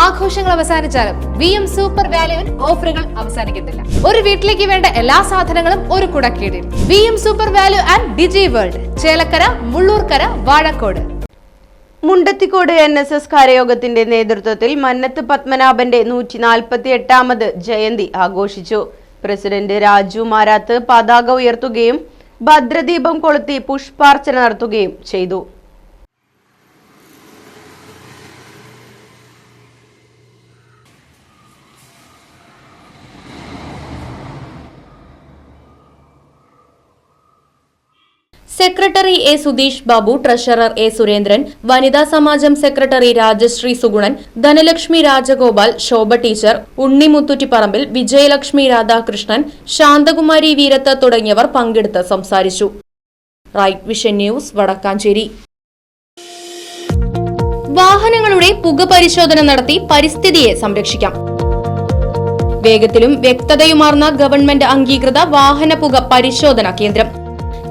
ആഘോഷങ്ങൾ അവസാനിച്ചാലും V M super വാല്യുവിൽ ഓഫറുകൾ അവസാനിക്കുന്നില്ല. ഒരു വീട്ടിലേക്ക് വേണ്ട എല്ലാ സാധനങ്ങളും ഒരു കുടക്കീടിൽ. V M super value and digi world Chelakkara Mullurkara Vazhakkode. Mundathikode N S S കരയോഗത്തിന്റെ നേതൃത്വത്തിൽ മന്നത്ത് പത്മനാഭന്റെ നൂറ്റി നാൽപ്പത്തി എട്ടാമത് ജയന്തി ആഘോഷിച്ചു. പ്രസിഡന്റ് രാജു മാരാത്ത് പതാക ഉയർത്തുകയും ഭദ്രദീപം കൊളുത്തി പുഷ്പാർച്ചന നടത്തുകയും ചെയ്തു. Secretary A Sudheesh Babu treasurer A Surendran വനിതാ സമാജം സെക്രട്ടറി രാജശ്രീ സുഗുണൻ ധനലക്ഷ്മി രാജഗോപാൽ ശോഭ ടീച്ചർ ഉണ്ണി മുത്തുറ്റിപ്പറമ്പിൽ വിജയലക്ഷ്മി രാധാകൃഷ്ണൻ ശാന്തകുമാരി വീരത്ത് തുടങ്ങിയവർ പങ്കെടുത്ത് സംസാരിച്ചു. Right vision news Vadakkanchery. വാഹനങ്ങളുടെ പുക പരിശോധന നടത്തി പരിസ്ഥിതിയെ സംരക്ഷിക്കാം. വേഗത്തിലും വ്യക്തതയുമാർന്ന ഗവൺമെന്റ് അംഗീകൃത വാഹന പുക പരിശോധന കേന്ദ്രം.